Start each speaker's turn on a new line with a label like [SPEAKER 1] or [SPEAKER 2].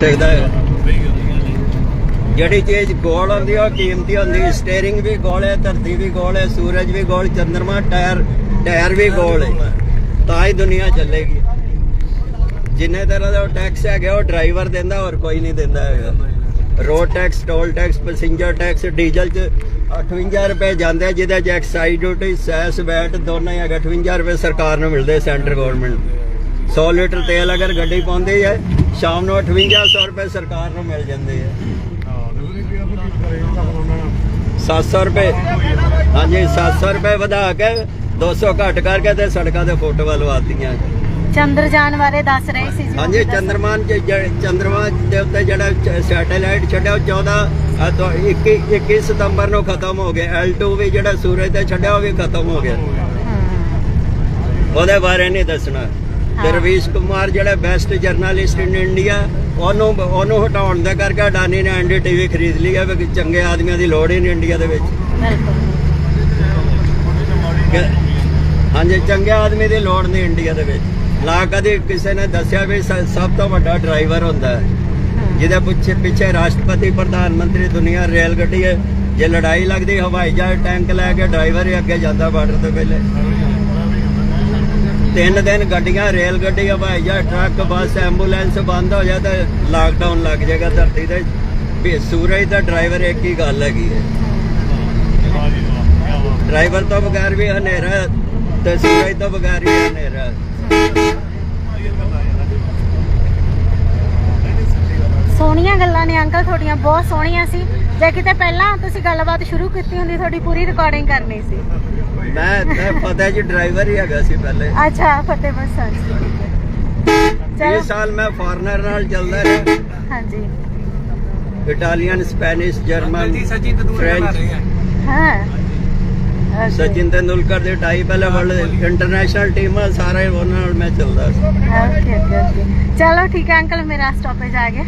[SPEAKER 1] ਸਕਦਾ ਹੈ ਜਿਹੜੀ ਚੀਜ਼ ਗੋਲ ਹੁੰਦੀ ਉਹ ਕੀਮਤੀ ਹੁੰਦੀ ਸਟੀਅਰਿੰਗ ਵੀ ਗੋਲ ਹੈ, ਧਰਤੀ ਵੀ ਗੋਲ ਹੈ, ਸੂਰਜ ਵੀ ਗੋਲ, ਚੰਦਰਮਾ, ਟਾਇਰ ਟਾਇਰ ਵੀ ਗੋਲ ਹੈ। ਤਾਂ ਹੀ ਦੁਨੀਆ ਚੱਲੇਗੀ। ਜਿੰਨੇ ਤਰ੍ਹਾਂ ਦਾ ਟੈਕਸ ਹੈਗਾ, ਉਹ ਡਰਾਈਵਰ ਦਿੰਦਾ, ਹੋਰ ਕੋਈ ਨਹੀਂ ਦਿੰਦਾ ਹੈਗਾ। Road tax toll tax passenger tax diesel ਚ 58 ਰੁਪਏ ਜਾਂਦੇ ਜਿਹਦੇ ਚ ਐਕਸਾਈਜ਼ ਡਿਊਟੀ ਸੈਸ ਵੈਟ ਦੋਨਾਂ ਹੀ ਹੈਗਾ। 58 ਰੁਪਏ ਸਰਕਾਰ ਨੂੰ ਮਿਲਦੇ ਸੈਂਟਰ ਗਵਰਨਮੈਂਟ 100 ਲੀਟਰ ਤੇਲ ਅਗਰ ਗੱਡੀ ਪਾਉਂਦੀ ਹੈ ਸ਼ਾਮ ਨੂੰ 5800 ਰੁਪਏ ਸਰਕਾਰ ਨੂੰ ਮਿਲ ਜਾਂਦੇ ਆ 700 ਰੁਪਏ। ਹਾਂਜੀ 700 ਰੁਪਏ ਵਧਾ ਕੇ 200 ਘੱਟ ਕਰਕੇ ਤੇ ਸੜਕਾਂ ਤੇ ਫੋਟੋਆਂ ਲਵਾਤੀਆਂ
[SPEAKER 2] ਚੰਦਰਜਾਨ ਬਾਰੇ ਦੱਸ ਰਹੇ ਸੀ ਜੀ।
[SPEAKER 1] ਹਾਂਜੀ ਚੰਦਰਮਾਨ ਚੰਦਰਮਾ ਦੇ ਉੱਤੇ ਜਿਹੜਾ ਸੈਟੇਲਾਈਟ ਛੱਡਿਆ ਉਹ 14 ਅ, ਤੋਂ 21 21 ਸਤੰਬਰ ਨੂੰ ਖਤਮ ਹੋ ਗਿਆ। L2 ਵੀ ਜਿਹੜਾ ਸੂਰਜ ਤੇ ਛੱਡਿਆ ਉਹ ਵੀ ਖਤਮ ਹੋ ਗਿਆ। ਉਹਦੇ ਬਾਰੇ ਨਹੀਂ ਦੱਸਣਾ। ਰਵੀਸ਼ ਕੁਮਾਰ ਜਿਹੜਾ ਬੈਸਟ ਜਰਨਲਿਸਟ ਇਨ ਇੰਡੀਆ ਉਹਨੂੰ ਉਹਨੂੰ ਹਟਾਉਣ ਦਾ ਕਰਕੇ ਅਡਾਨੀ ਨੇ ਐਨਡੀਟੀਵੀ ਖਰੀਦ ਲਈ ਹੈ ਵੀ ਚੰਗੇ ਆਦਮੀਆਂ ਦੀ ਲੋੜ ਹੀ ਨਹੀਂ ਇੰਡੀਆ ਦੇ ਵਿੱਚ। ਹਾਂਜੀ ਚੰਗੇ ਆਦਮੀ ਦੀ ਲੋੜ ਨਹੀਂ ਇੰਡੀਆ ਦੇ ਵਿੱਚ। ਨਾ ਕਦੇ ਕਿਸੇ ਨੇ ਦੱਸਿਆ ਵੀ ਸਭ ਤੋਂ ਵੱਡਾ ਡਰਾਈਵਰ ਹੁੰਦਾ ਹੈ। ਜਿਹਦੇ ਪਿੱਛੇ ਪਿੱਛੇ ਰਾਸ਼ਟਰਪਤੀ ਪ੍ਰਧਾਨ ਮੰਤਰੀ ਦੁਨੀਆ ਰੇਲ ਗੱਡੀ ਹੈ। ਜੇ ਲੜਾਈ ਲੱਗਦੀ ਹਵਾਈ ਜਹਾਜ਼ ਟੈਂਕ ਲੈ ਕੇ ਡਰਾਈਵਰ ਹੀ ਅੱਗੇ ਜਾਂਦਾ ਬਾਰਡਰ ਤੋਂ ਪਹਿਲੇ। ਤਿੰਨ ਦਿਨ ਗੱਡੀਆਂ, ਰੇਲ ਗੱਡੀ ਹਵਾਈ ਜਹਾਜ਼, ਟਰੱਕ, ਬੱਸ, ਐਂਬੂਲੈਂਸ ਬੰਦ ਹੋ ਜਾਏ ਤਾਂ ਲਾਕਡਾਊਨ ਲੱਗ ਜਾਏਗਾ ਧਰਤੀ ਤੇ। ਵੀ ਸੂਰਜ ਦਾ ਡਰਾਈਵਰ ਇੱਕ ਹੀ ਗੱਲ ਹੈਗੀ ਹੈ। ਡਰਾਈਵਰ ਤੋਂ ਬਗੈਰ ਵੀ ਹਨੇਰਾ ਤੇ ਸੂਰਜ ਤੋਂ ਬਗੈਰ ਵੀ ਹਨੇਰਾ।
[SPEAKER 2] ਸੋਹਣੀਆਂ ਗੱਲਾਂ ਨੇ, ਅੰਕਲ, ਤੁਹਾਡੀਆਂ ਬਹੁਤ ਸੋਹਣੀਆਂ ਸੀ। ਜੇ ਕਿਤੇ ਪਹਿਲਾਂ ਤੁਸੀਂ ਗੱਲਬਾਤ ਸ਼ੁਰੂ ਕੀਤੀ ਹੁੰਦੀ ਤੁਹਾਡੀ ਪੂਰੀ ਰਿਕਾਰਡਿੰਗ ਕਰਨੀ ਸੀ।
[SPEAKER 1] ਮੈਂ ਮੈਂ ਪਤਾ ਜੀ ਡਰਾਈਵਰ ਹੀ ਹੈਗਾ ਸੀ ਪਹਿਲੇ।
[SPEAKER 2] ਅੱਛਾ ਫਤਿਹ ਬਸ
[SPEAKER 1] ਇਹ
[SPEAKER 2] ਚਲੋ।
[SPEAKER 1] ਸਾਲ ਮੈਂ ਫੋਰਨਰ ਨਾਲ ਚੱਲਦਾ ਰਿਹਾ।
[SPEAKER 2] ਹਾਂਜੀ।
[SPEAKER 1] ਇਟਾਲੀਅਨ ਸਪੈਨਿਸ਼ ਜਰਮਨ
[SPEAKER 3] ਜੀ ਸਚਿਨ ਤੰਦੂਲਕਰ ਬਣਾ ਰਹੇ
[SPEAKER 2] ਹਾਂ.
[SPEAKER 1] ਸਚਿਨ ਤੰਦੂਲਕਰ ਦੇ ਟਾਈ ਪਹਿਲੇ ਵਰਲਡ ਇੰਟਰਨੈਸ਼ਨਲ ਟੀਮਾਂ ਸਾਰੇ ਉਹਨਾਂ ਨਾਲ ਮੈਂ ਚੱਲਦਾ ਸੀ।
[SPEAKER 2] Okay okay okay. ਚਲੋ ਠੀਕ ਹੈ ਅੰਕਲ ਮੇਰਾ ਸਟਾਪੇਜ ਆ ਗਿਆ